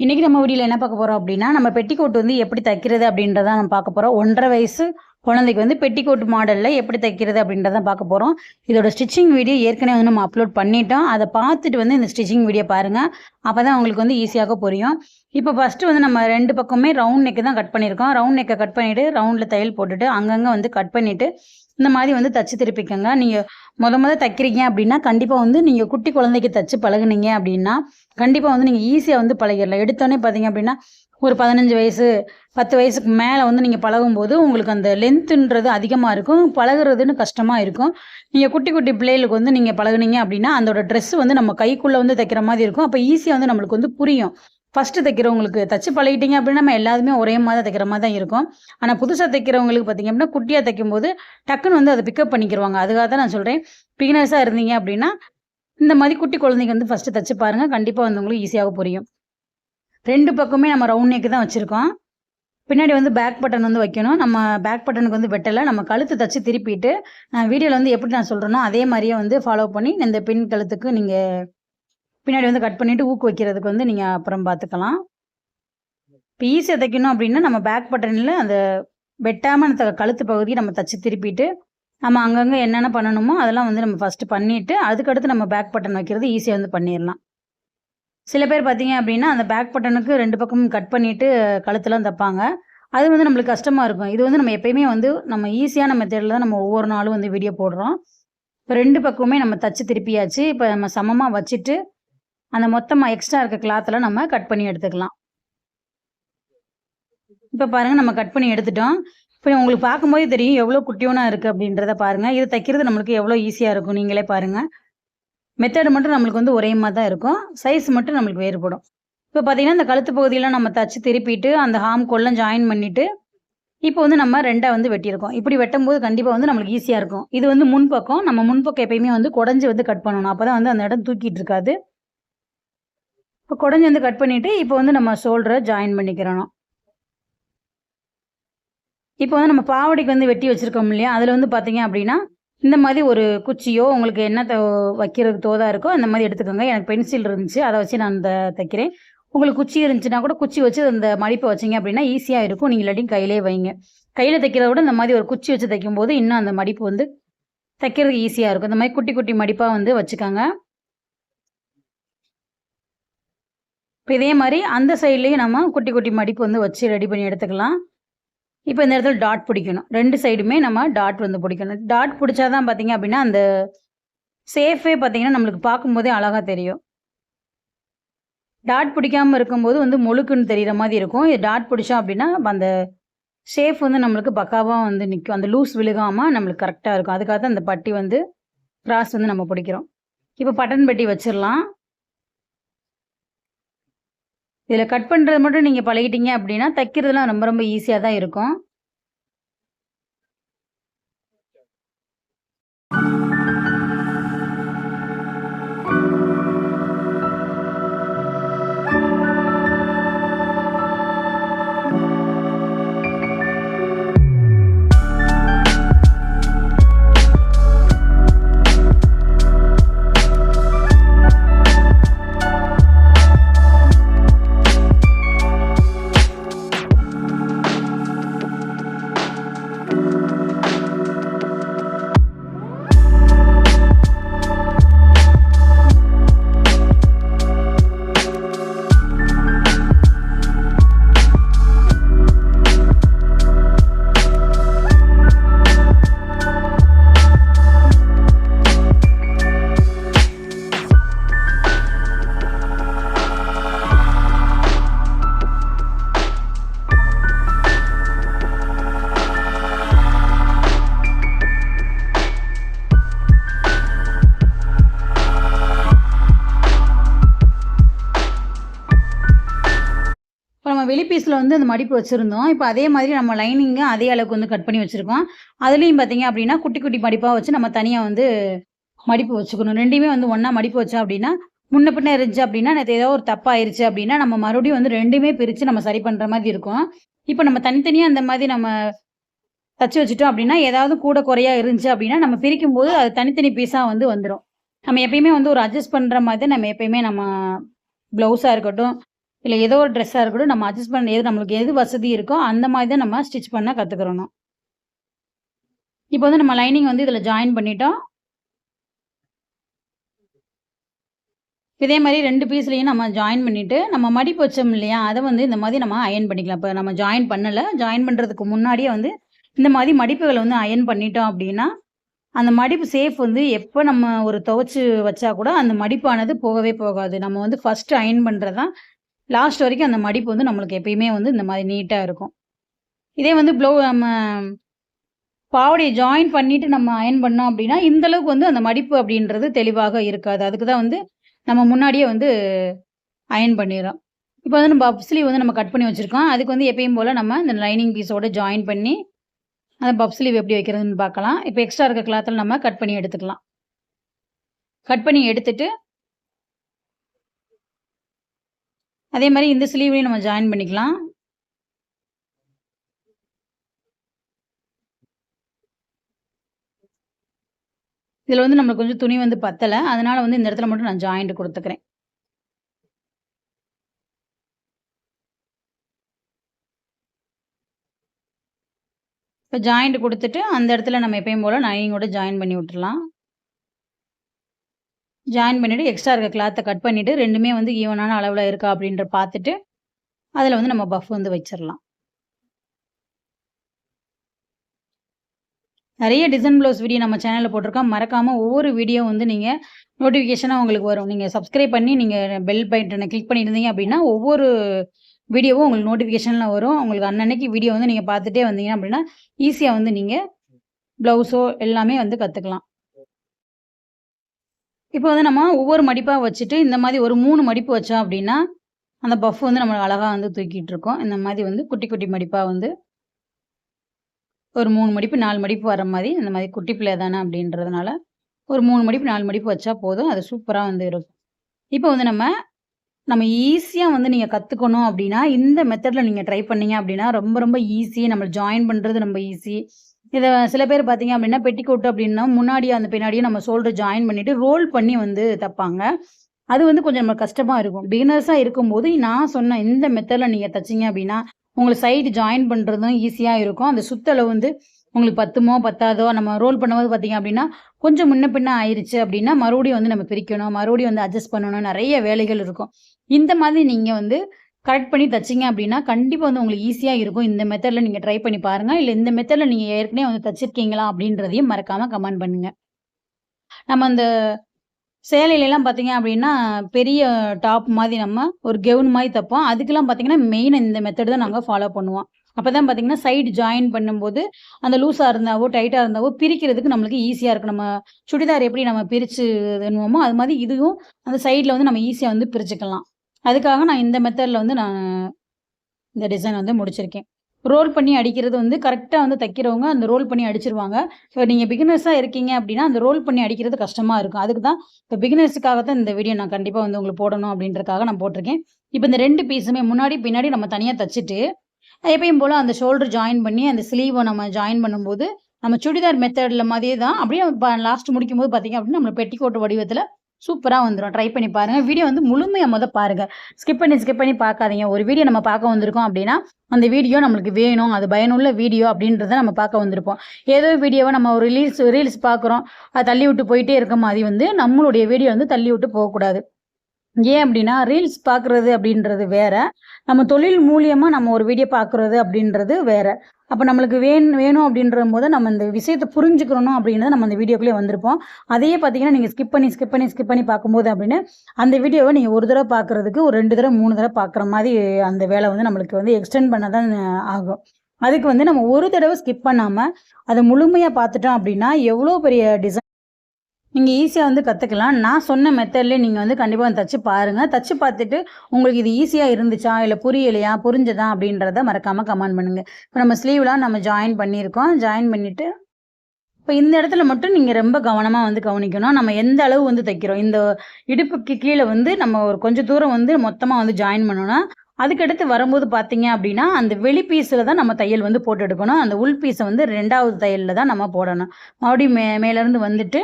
இன்றைக்கி நம்ம வீடியோவில் என்ன பார்க்க போகிறோம் அப்படின்னா நம்ம பெட்டிக்கோட் வந்து எப்படி தைக்கிறது அப்படின்றத நம்ம பார்க்க போகிறோம் ஒன்றரை வயசு குழந்தைக்கு வந்து பெட்டிக்கோட் மாடலில் எப்படி தைக்கிறது அப்படின்றத பார்க்க போகிறோம் இதோட ஸ்டிச்சிங் வீடியோ ஏற்கனவே வந்து நம்ம அப்லோட் பண்ணிட்டோம். அதை பார்த்துட்டு வந்து இந்த ஸ்டிச்சிங் வீடியோ பாருங்கள் அப்போ தான் உங்களுக்கு வந்து ஈஸியாக புரியும். இப்போ ஃபஸ்ட்டு வந்து நம்ம ரெண்டு பக்கமே ரவுண்ட் நெக்கு தான் கட் பண்ணியிருக்கோம். ரவுண்ட் நெக்கை கட் பண்ணிவிட்டு ரவுண்டில் தையல் போட்டுட்டு அங்கங்கே வந்து கட் பண்ணிவிட்டு இந்த மாதிரி வந்து தச்சு திருப்பிக்கங்க. நீங்கள் முத முத தைக்கிறீங்க அப்படின்னா கண்டிப்பாக வந்து நீங்கள் குட்டி குழந்தைக்கு தச்சு பழகுனீங்க அப்படின்னா கண்டிப்பாக வந்து நீங்கள் ஈஸியாக வந்து பழகிடலாம். எடுத்தோடனே பார்த்தீங்க அப்படின்னா ஒரு பதினஞ்சு வயசு பத்து வயசுக்கு மேலே வந்து நீங்கள் பழகும்போது உங்களுக்கு அந்த லென்த்துன்றது அதிகமாக இருக்கும். பழகுறதுன்னு கஷ்டமாக இருக்கும். நீங்கள் குட்டி குட்டி பிள்ளைகளுக்கு வந்து நீங்கள் பழகுனீங்க அப்படின்னா அதோட ட்ரெஸ் வந்து நம்ம கைக்குள்ளே வந்து தைக்கிற மாதிரி இருக்கும். அப்போ ஈஸியாக வந்து நம்மளுக்கு வந்து புரியும். ஃபஸ்ட்டு தைக்கிறவங்களுக்கு தச்சு பழகிட்டீங்க அப்படின்னா நம்ம எல்லாருமே ஒரே மாதிரி தைக்கிற மாதிரி தான் இருக்கும். ஆனால் புதுசாக தைக்கிறவங்களுக்கு பார்த்தீங்க அப்படின்னா குட்டியாக தைக்கும்போது டக்குன்னு வந்து அதை பிக்கப் பண்ணிக்கிடுவாங்க அதுக்காக தான் நான் சொல்கிறேன் பிகினர்ஸாக இருந்தீங்க அப்படின்னா இந்த மாதிரி குட்டி குழந்தைங்க வந்து ஃபஸ்ட்டு தச்சு பாருங்கள் கண்டிப்பாக வந்து உங்களுக்கு ஈஸியாக புரியும். ரெண்டு பக்கமே நம்ம ரவுண்ட் நெக்கு தான் வச்சுருக்கோம். பின்னாடி வந்து பேக் பட்டன் வந்து வைக்கணும். நம்ம பேக் பட்டனுக்கு வந்து வெட்டலை. நம்ம கழுத்து தச்சு திருப்பிட்டு நான் வீடியோவில் வந்து எப்படி நான் சொல்கிறேனோ அதே மாதிரியே வந்து ஃபாலோ பண்ணி இந்த பின் கழுத்துக்கு நீங்கள் பின்னாடி வந்து கட் பண்ணிவிட்டு ஊக்கு வைக்கிறதுக்கு வந்து நீங்கள் அப்புறம் பார்த்துக்கலாம். இப்போ ஈஸியாக தைக்கணும் அப்படின்னா நம்ம பேக் பட்டனில் அந்த வெட்டாமல் அந்த கழுத்து பகுதியை நம்ம தச்சு திருப்பிட்டு நம்ம அங்கங்கே என்னென்ன பண்ணணுமோ அதெல்லாம் வந்து நம்ம ஃபஸ்ட்டு பண்ணிவிட்டு அதுக்கடுத்து நம்ம பேக் பட்டன் வைக்கிறது ஈஸியாக வந்து பண்ணிடலாம். சில பேர் பார்த்தீங்க அப்படின்னா அந்த பேக் பட்டனுக்கு ரெண்டு பக்கமும் கட் பண்ணிவிட்டு கழுத்தெல்லாம் தைப்பாங்க. அது வந்து நம்மளுக்கு கஷ்டமாக இருக்கும். இது வந்து நம்ம எப்பயுமே வந்து நம்ம ஈஸியான மெத்தடில் தான் நம்ம ஒவ்வொரு நாளும் வந்து வீடியோ போடுறோம். இப்போ ரெண்டு பக்கமுமே நம்ம தச்சு திருப்பியாச்சு. இப்போ நம்ம சமமாக வச்சுட்டு அந்த மொத்தமாக எக்ஸ்ட்ரா இருக்க கிளாத்தில் நம்ம கட் பண்ணி எடுத்துக்கலாம். இப்போ பாருங்கள் நம்ம கட் பண்ணி எடுத்துட்டோம். இப்போ உங்களுக்கு பார்க்கும்போது தெரியும் எவ்வளோ குட்டியோனா இருக்குது அப்படின்றத பாருங்கள் இது தைக்கிறது நம்மளுக்கு எவ்வளோ ஈஸியாக இருக்கும். நீங்களே பாருங்கள் மெத்தடு மட்டும் நம்மளுக்கு வந்து ஒரே மாதிரி தான் இருக்கும். சைஸ் மட்டும் நம்மளுக்கு வேறுபடும். இப்போ பார்த்தீங்கன்னா இந்த கழுத்து பகுதியெல்லாம் நம்ம தச்சு திருப்பிட்டு அந்த ஹாம் கொள்ளம் ஜாயின் பண்ணிவிட்டு இப்போ வந்து நம்ம ரெண்டாக வந்து வெட்டியிருக்கோம். இப்படி வெட்டும்போது கண்டிப்பாக வந்து நம்மளுக்கு ஈஸியாக இருக்கும். இது வந்து முன்பக்கம். நம்ம முன்பக்கம் எப்பயுமே வந்து குடஞ்சி வந்து கட் பண்ணணும். அப்போ தான் வந்து அந்த இடம் தூக்கிட்டு இருக்காது. இப்போ குடஞ்சி வந்து கட் பண்ணிவிட்டு இப்போ வந்து நம்ம ஷோல்டரை ஜாயின் பண்ணிக்கிறோம் இப்போ வந்து நம்ம பாவாடைக்கு வந்து வெட்டி வச்சுருக்கோம் இல்லையா? அதில் வந்து பார்த்தீங்க அப்படின்னா இந்த மாதிரி ஒரு குச்சியோ உங்களுக்கு என்ன தோ வைக்கிறதுக்கு தோதா இருக்கோ அந்த மாதிரி எடுத்துக்கோங்க. எனக்கு பென்சில் இருந்துச்சு அதை வச்சு நான் அந்த தைக்கிறேன். உங்களுக்கு குச்சி இருந்துச்சுன்னா கூட குச்சி வச்சு அந்த மடிப்பை வச்சிங்க அப்படின்னா ஈஸியாக இருக்கும். நீங்கள் இல்லாட்டி கையிலே வைங்க. கையில் தைக்கிறத விட இந்த மாதிரி ஒரு குச்சி வச்சு தைக்கும்போது இன்னும் அந்த மடிப்பு வந்து தைக்கிறதுக்கு ஈஸியாக இருக்கும். இந்த மாதிரி குட்டி குட்டி மடிப்பாக வந்து வச்சுக்கோங்க. இப்போ இதே மாதிரி அந்த சைட்லேயும் நம்ம குட்டி குட்டி மடிப்பு வந்து வச்சு ரெடி பண்ணி எடுத்துக்கலாம். இப்போ இந்த இடத்துல டாட் பிடிக்கணும். ரெண்டு சைடுமே நம்ம டாட் வந்து பிடிக்கணும். டாட் பிடிச்சாதான் பார்த்தீங்க அப்படின்னா அந்த சேஃபே பார்த்தீங்கன்னா நம்மளுக்கு பார்க்கும்போதே அழகாக தெரியும். டாட் பிடிக்காமல் இருக்கும்போது வந்து முழுக்குன்னு தெரிகிற மாதிரி இருக்கும். இது டாட் பிடிச்சோம் அப்படின்னா அந்த ஷேஃப் வந்து நம்மளுக்கு பக்காவாக வந்து நிற்கும் அந்த லூஸ் விழுகாமல் நம்மளுக்கு கரெக்டாக இருக்கும். அதுக்காக தான் அந்த பட்டி வந்து கிராஸ் வந்து நம்ம பிடிக்கிறோம். இப்போ பட்டன் பட்டி வச்சிடலாம். இதில் கட் பண்ணுறது மட்டும் நீங்கள் பழகிட்டீங்க அப்படின்னா தைக்கிறதுலாம் ரொம்ப ரொம்ப ஈஸியாக தான் இருக்கும். பீஸில் வந்து அந்த மடிப்பு வச்சுருந்தோம். இப்போ அதே மாதிரி நம்ம லைனிங்கை அதே அளவுக்கு வந்து கட் பண்ணி வச்சுருக்கோம். அதுலேயும் பார்த்தீங்க அப்படின்னா குட்டி குட்டி மடிப்பாக வச்சு நம்ம தனியாக வந்து மடிப்பு வச்சுக்கணும். ரெண்டையுமே வந்து ஒன்றா மடிப்பு வச்சோம் அப்படின்னா முன்ன பின்ன இருந்துச்சு அப்படின்னா நேற்று ஏதோ ஒரு தப்பாயிருச்சு அப்படின்னா நம்ம மறுபடியும் வந்து ரெண்டுமே பிரித்து நம்ம சரி பண்ணுற மாதிரி இருக்கும். இப்போ நம்ம தனித்தனியாக அந்த மாதிரி நம்ம தச்சு வச்சுட்டோம் அப்படின்னா ஏதாவது கூட குறையா இருந்துச்சு அப்படின்னா நம்ம பிரிக்கும் போது அது தனித்தனி பீஸாக வந்து வந்துடும் நம்ம எப்பயுமே வந்து ஒரு அட்ஜஸ்ட் பண்ணுற மாதிரி நம்ம எப்பயுமே நம்ம ப்ளவுஸாக இருக்கட்டும் இல்லை ஏதோ ஒரு ட்ரெஸ்ஸாக இருக்கட்டும் நம்ம அட்ஜஸ்ட் பண்ண எது நம்மளுக்கு எது வசதி இருக்கோ அந்த மாதிரி தான் நம்ம ஸ்டிச் பண்ண கற்றுக்கிறணும் இப்போ வந்து நம்ம லைனிங் வந்து இதில் ஜாயின் பண்ணிட்டோம் இதே மாதிரி ரெண்டு பீஸ்லையும் நம்ம ஜாயின் பண்ணிவிட்டு நம்ம மடிப்பு வச்சோம் இல்லையா அதை வந்து இந்த மாதிரி நம்ம அயன் பண்ணிக்கலாம். இப்போ நம்ம ஜாயின் பண்ணலை ஜாயின் பண்ணுறதுக்கு முன்னாடியே வந்து இந்த மாதிரி மடிப்புகளை வந்து அயன் பண்ணிட்டோம் அப்படின்னா அந்த மடிப்பு சேஃப் வந்து எப்போ நம்ம ஒரு துவைச்சு வச்சா கூட அந்த மடிப்பானது போகவே போகாது. நம்ம வந்து ஃபஸ்ட்டு அயன் பண்ணுறது தான் லாஸ்ட் வரைக்கும் அந்த மடிப்பு வந்து நம்மளுக்கு எப்பயுமே வந்து இந்த மாதிரி நீட்டாக இருக்கும். இதே வந்து ப்ளவு நம்ம பாவடையை ஜாயின் பண்ணிட்டு நம்ம அயன் பண்ணோம் அப்படின்னா இந்த அளவுக்கு வந்து அந்த மடிப்பு அப்படின்றது தெளிவாக இருக்காது. அதுக்கு தான் வந்து நம்ம முன்னாடியே வந்து அயன் பண்ணிடுறோம். இப்போ வந்து நம்ம பப் வந்து நம்ம கட் பண்ணி வச்சுருக்கோம். அதுக்கு வந்து எப்பயும் போல் நம்ம இந்த லைனிங் பீஸோடு ஜாயின் பண்ணி அந்த பப்ஸ்லீவ் எப்படி வைக்கிறதுன்னு பார்க்கலாம். இப்போ எக்ஸ்ட்ரா இருக்க கிளாத்தில் நம்ம கட் பண்ணி எடுத்துக்கலாம். கட் பண்ணி எடுத்துட்டு அதே மாதிரி இந்த ஸ்லீவ்லையும் நம்ம ஜாயின் பண்ணிக்கலாம். இதில் வந்து நம்மளுக்கு கொஞ்சம் துணி வந்து பத்தலை. அதனால வந்து இந்த இடத்துல மட்டும் நான் ஜாயிண்ட் கொடுத்துக்கிறேன். இப்போ ஜாயிண்ட் கொடுத்துட்டு அந்த இடத்துல நம்ம எப்பயும் போல் நைனிங்கோட ஜாயின் பண்ணி விட்டுறலாம். ஜாயின் பண்ணிவிட்டு எக்ஸ்ட்ரா இருக்க கிளாத்தை கட் பண்ணிவிட்டு ரெண்டுமே வந்து ஈவனான அளவில் இருக்கா அப்படின்ற பார்த்துட்டு அதில் வந்து நம்ம பஃப் வந்து வச்சிடலாம் நிறைய டிசைன் ப்ளவுஸ் வீடியோ நம்ம சேனலில் போட்டிருக்கோம். மறக்காமல் ஒவ்வொரு வீடியோ வந்து நீங்கள் நோட்டிஃபிகேஷனாக உங்களுக்கு வரும். நீங்கள் சப்ஸ்கிரைப் பண்ணி நீங்கள் பெல் பட்டனை கிளிக் பண்ணியிருந்தீங்க அப்படின்னா ஒவ்வொரு வீடியோவும் உங்களுக்கு நோட்டிஃபிகேஷனில் வரும். உங்களுக்கு அன்னன்னைக்கு வீடியோ வந்து நீங்கள் பார்த்துட்டே வந்தீங்க அப்படின்னா ஈஸியாக வந்து நீங்கள் ப்ளவுஸோ எல்லாமே வந்து கற்றுக்கலாம் இப்போ வந்து நம்ம ஒவ்வொரு மடிப்பாக வச்சுட்டு இந்த மாதிரி ஒரு மூணு மடிப்பு வச்சோம் அப்படின்னா அந்த பஃப் வந்து நம்ம அழகாக வந்து தூக்கிட்டு இருக்கோம். இந்த மாதிரி வந்து குட்டி குட்டி மடிப்பாக வந்து ஒரு மூணு மடிப்பு நாலு மடிப்பு வர மாதிரி இந்த மாதிரி குட்டி பிள்ளை தானே அப்படின்றதுனால ஒரு மூணு மடிப்பு நாலு மடிப்பு வச்சா போதும். அது சூப்பராக வந்து இருக்கும். இப்போ வந்து நம்ம நம்ம ஈஸியாக வந்து நீங்கள் கற்றுக்கணும் அப்படின்னா இந்த மெத்தடில் நீங்கள் ட்ரை பண்ணீங்க அப்படின்னா ரொம்ப ரொம்ப ஈஸி நம்ம ஜாயின் பண்ணுறது ரொம்ப ஈஸி இதை சில பேர் பார்த்தீங்க அப்படின்னா பெட்டிக்கோட் அப்படின்னா முன்னாடியே அந்த பின்னாடியே நம்ம ஷோல்டர் ஜாயின் பண்ணிவிட்டு ரோல் பண்ணி வந்து தைப்பாங்க. அது வந்து கொஞ்சம் நம்ம கஷ்டமாக இருக்கும். பிகினர்ஸாக இருக்கும்போது நான் சொன்ன இந்த மெத்தடில் நீங்கள் தைச்சிங்க அப்படின்னா உங்களுக்கு சைடு ஜாயின் பண்ணுறதும் ஈஸியாக இருக்கும். அந்த சுத்தளவு வந்து உங்களுக்கு பத்துமோ பத்தாதோ நம்ம ரோல் பண்ணும்போது பார்த்தீங்க அப்படின்னா கொஞ்சம் முன்ன பின்ன ஆயிடுச்சு அப்படின்னா மறுபடியும் வந்து நம்ம பிரிக்கணும் மறுபடியும் வந்து அட்ஜஸ்ட் பண்ணணும். நிறைய வேலைகள் இருக்கும். இந்த மாதிரி நீங்கள் வந்து கரெக்ட் பண்ணி தைச்சிங்க அப்படின்னா கண்டிப்பாக வந்து உங்களுக்கு ஈஸியாக இருக்கும். இந்த மெத்தடில் நீங்கள் ட்ரை பண்ணி பாருங்கள் இல்லை இந்த மெத்தடில் நீங்கள் ஏற்கனவே வந்து தைச்சிருக்கீங்களா அப்படின்றதையும் மறக்காமல் கமெண்ட் பண்ணுங்கள் நம்ம அந்த சேலையிலலாம் பார்த்தீங்க அப்படின்னா பெரிய டாப் மாதிரி நம்ம ஒரு கெவுன் மாதிரி தைப்போம். அதுக்கெல்லாம் பார்த்தீங்கன்னா மெயின் இந்த மெத்தட் தான் நாங்கள் ஃபாலோ பண்ணுவோம். அப்போ தான் பார்த்தீங்கன்னா சைடு ஜாயின் பண்ணும்போது அந்த லூஸாக இருந்தாவோ டைட்டாக இருந்தாவோ பிரிக்கிறதுக்கு நம்மளுக்கு ஈஸியாக இருக்கும். நம்ம சுடிதார் எப்படி நம்ம பிரித்து இதுனுவோமோ அது மாதிரி இதுவும் அந்த சைடில் வந்து நம்ம ஈஸியாக வந்து பிரிச்சுக்கலாம். அதுக்காக நான் இந்த மெத்தடில் வந்து நான் இந்த டிசைன் வந்து முடிச்சிருக்கேன். ரோல் பண்ணி அடிக்கிறது வந்து கரெக்டாக வந்து தைக்கிறவங்க அந்த ரோல் பண்ணி அடிச்சிருவாங்க. ஸோ நீங்கள் பிகினர்ஸாக இருக்கீங்க அப்படின்னா அந்த ரோல் பண்ணி அடிக்கிறது கஷ்டமாக இருக்கும். அதுக்கு தான் இப்போ பிகினர்ஸுக்காக தான் இந்த வீடியோ நான் கண்டிப்பாக வந்து உங்களுக்கு போடணும் அப்படின்றக்காக நான் போட்டிருக்கேன். இப்போ இந்த ரெண்டு பீஸுமே முன்னாடி பின்னாடி நம்ம தனியாக தைச்சிட்டு எப்பயும் போல் அந்த ஷோல்டர் ஜாயின் பண்ணி அந்த ஸ்லீவை நம்ம ஜாயின் பண்ணும்போது நம்ம சுடிதார் மெத்தடில் மாதிரியே தான். அப்படியே லாஸ்ட் முடிக்கும் போது பார்த்தீங்க அப்படின்னா நம்ம பெட்டிக்கோட்டு வடிவத்தில் சூப்பராக வந்துடும் ட்ரை பண்ணி பாருங்கள் வீடியோ வந்து முழுமையாக முதல் பாருங்கள் ஸ்கிப் பண்ணி ஸ்கிப் பண்ணி பார்க்காதீங்க ஒரு வீடியோ நம்ம பார்க்க வந்திருக்கோம் அப்படின்னா அந்த வீடியோ நம்மளுக்கு வேணும். அது பயனுள்ள வீடியோ அப்படின்றத நம்ம பார்க்க வந்திருப்போம். ஏதோ வீடியோவை நம்ம ஒரு ரீல்ஸ் ரீல்ஸ் பார்க்குறோம் அதை தள்ளி விட்டு போயிட்டே இருக்க மாதிரி வந்து நம்மளுடைய வீடியோ வந்து தள்ளி விட்டு போகக்கூடாது. ஏன் அப்படின்னா ரீல்ஸ் பார்க்குறது அப்படின்றது வேற. நம்ம தொழில் மூலியமாக நம்ம ஒரு வீடியோ பார்க்குறது அப்படின்றது வேற. அப்போ நம்மளுக்கு வேணும் வேணும் அப்படின்ற போது நம்ம இந்த விஷயத்தை புரிஞ்சுக்கிறணும் அப்படின்றத நம்ம அந்த வீடியோக்குள்ளே வந்திருப்போம். அதையே பார்த்தீங்கன்னா நீங்கள் ஸ்கிப் பண்ணி ஸ்கிப் பண்ணி ஸ்கிப் பண்ணி பார்க்கும்போது அப்படின்னு அந்த வீடியோவை நீங்கள் ஒரு தடவை பார்க்குறதுக்கு ஒரு ரெண்டு தடவை மூணு தடவை பார்க்குற மாதிரி அந்த வேலை வந்து நம்மளுக்கு வந்து எக்ஸ்டெண்ட் பண்ண தான் ஆகும். அதுக்கு வந்து நம்ம ஒரு தடவை ஸ்கிப் பண்ணாமல் அதை முழுமையாக பார்த்துட்டோம் அப்படின்னா எவ்வளோ பெரிய டிசைன் நீங்கள் ஈஸியாக வந்து கற்றுக்கலாம் நான் சொன்ன மெத்தட்லேயே நீங்கள் வந்து கண்டிப்பாக தச்சு பாருங்கள் தச்சு பார்த்துட்டு உங்களுக்கு இது ஈஸியாக இருந்துச்சா? இல்லை புரியலையா? புரிஞ்சதா? அப்படின்றத மறக்காமல் கமெண்ட் பண்ணுங்கள் இப்போ நம்ம ஸ்லீவ்லாம் நம்ம ஜாயின் பண்ணியிருக்கோம் ஜாயின் பண்ணிவிட்டு இப்போ இந்த இடத்துல மட்டும் நீங்கள் ரொம்ப கவனமாக வந்து கவனிக்கணும். நம்ம எந்த அளவு வந்து தைக்கிறோம்? இந்த இடுப்புக்கு கீழே வந்து நம்ம ஒரு கொஞ்சம் தூரம் வந்து மொத்தமாக வந்து ஜாயின் பண்ணோன்னா அதுக்கடுத்து வரும்போது பார்த்தீங்க அப்படின்னா அந்த வெளி பீஸில் தான் நம்ம தையல் வந்து போட்டு எடுக்கணும். அந்த உள் பீஸை வந்து ரெண்டாவது தையலில் தான் நம்ம போடணும். மறுபடியும் மே மேலேருந்து வந்துட்டு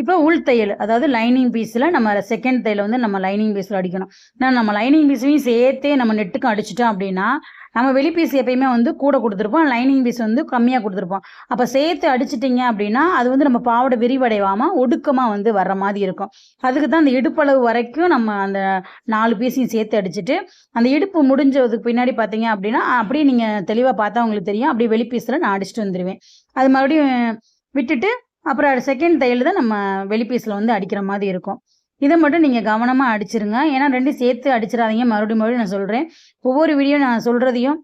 இப்போ உள் தையல் அதாவது லைனிங் பீஸில் நம்ம செகண்ட் தையல் வந்து நம்ம லைனிங் பீஸில் அடிக்கணும். நான் நம்ம லைனிங் பீஸையும் சேர்த்தே நம்ம நெட்டுக்கும் அடிச்சிட்டோம் அப்படின்னா நம்ம வெளி பீஸ் எப்பயுமே வந்து கூட கொடுத்துருப்போம். லைனிங் பீஸ் வந்து கம்மியாக கொடுத்துருப்போம். அப்போ சேர்த்து அடிச்சிட்டிங்க அப்படின்னா அது வந்து நம்ம பாவாடை விரிவடைவாமல் ஒடுக்கமாக வந்து வர்ற மாதிரி இருக்கும். அதுக்கு தான் அந்த இடுப்பளவு வரைக்கும் நம்ம அந்த நாலு பீஸையும் சேர்த்து அடிச்சுட்டு அந்த இடுப்பு முடிஞ்சதுக்கு பின்னாடி பார்த்தீங்க அப்படின்னா அப்படியே நீங்கள் தெளிவாக பார்த்தா உங்களுக்கு தெரியும். அப்படியே வெளி பீஸில் நான் அடிச்சுட்டு வந்துடுவேன் அது மறுபடியும் விட்டுட்டு அப்புறம் செகண்ட் தையல் தான் நம்ம வெளி பீஸில் வந்து அடிக்கிற மாதிரி இருக்கும். இதை மட்டும் நீங்கள் கவனமாக அடிச்சிருங்க. ஏன்னா ரெண்டும் சேர்த்து அடிச்சிடாதீங்க. மறுபடியும் மறுபடியும் நான் சொல்கிறேன் ஒவ்வொரு வீடியோ நான் சொல்கிறதையும்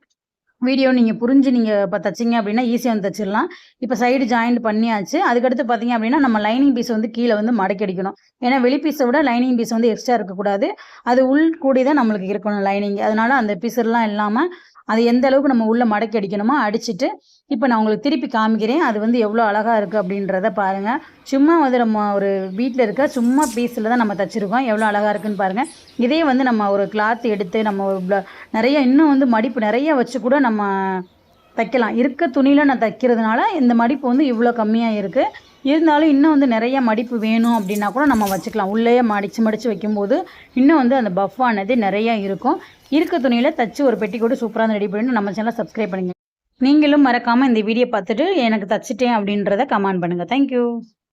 வீடியோ நீங்கள் புரிஞ்சு நீங்கள் இப்போ தைச்சிங்க அப்படின்னா ஈஸியாக வந்து தச்சிடலாம். இப்போ சைடு ஜாயிண்ட் பண்ணியாச்சு. அதுக்கடுத்து பார்த்தீங்க அப்படின்னா நம்ம லைனிங் பீஸ் வந்து கீழே வந்து மடக்கி அடிக்கணும். ஏன்னா வெளி பீஸை விட லைனிங் பீஸ் வந்து எக்ஸ்ட்ரா இருக்கக்கூடாது அது உள் கூடி தான் நம்மளுக்கு இருக்கணும் லைனிங் அதனால அந்த பீஸர்லாம் இல்லாமல் அது எந்த அளவுக்கு நம்ம உள்ளே மடக்கி அடிக்கணுமோ அடிச்சுட்டு இப்போ நான் உங்களுக்கு திருப்பி காமிக்கிறேன். அது வந்து எவ்வளோ அழகாக இருக்குது அப்படின்றத பாருங்கள் சும்மா வந்து நம்ம ஒரு வீட்டில் இருக்க சும்மா பீஸில் தான் நம்ம தைச்சிருக்கோம். எவ்வளோ அழகாக இருக்குன்னு பாருங்கள் இதே வந்து நம்ம ஒரு கிளாத் எடுத்து நம்ம ஒரு நிறைய இன்னும் வந்து மடிப்பு நிறைய வச்சு கூட நம்ம தைக்கலாம். இருக்க துணியில் நான் தைக்கிறதுனால இந்த மடிப்பு வந்து இவ்வளோ கம்மியாக இருக்குது இருந்தாலும் இன்னும் வந்து நிறைய மடிப்பு வேணும் அப்படின்னா கூட நம்ம வச்சுக்கலாம். உள்ளேயே மடித்து மடித்து வைக்கும்போது இன்னும் வந்து அந்த பஃப் நிறையா இருக்கும். இருக்க துணியில் தச்சு ஒரு பெட்டி கூட சூப்பராக ரெடி பண்ணி நம்ம சேனலை சப்ஸ்கிரைப் பண்ணுங்கள் நீங்களும் மறக்காமல் இந்த வீடியோ பார்த்துட்டு எனக்கு தச்சிட்டேன் அப்படின்றத கமெண்ட் பண்ணுங்கள் தேங்க்யூ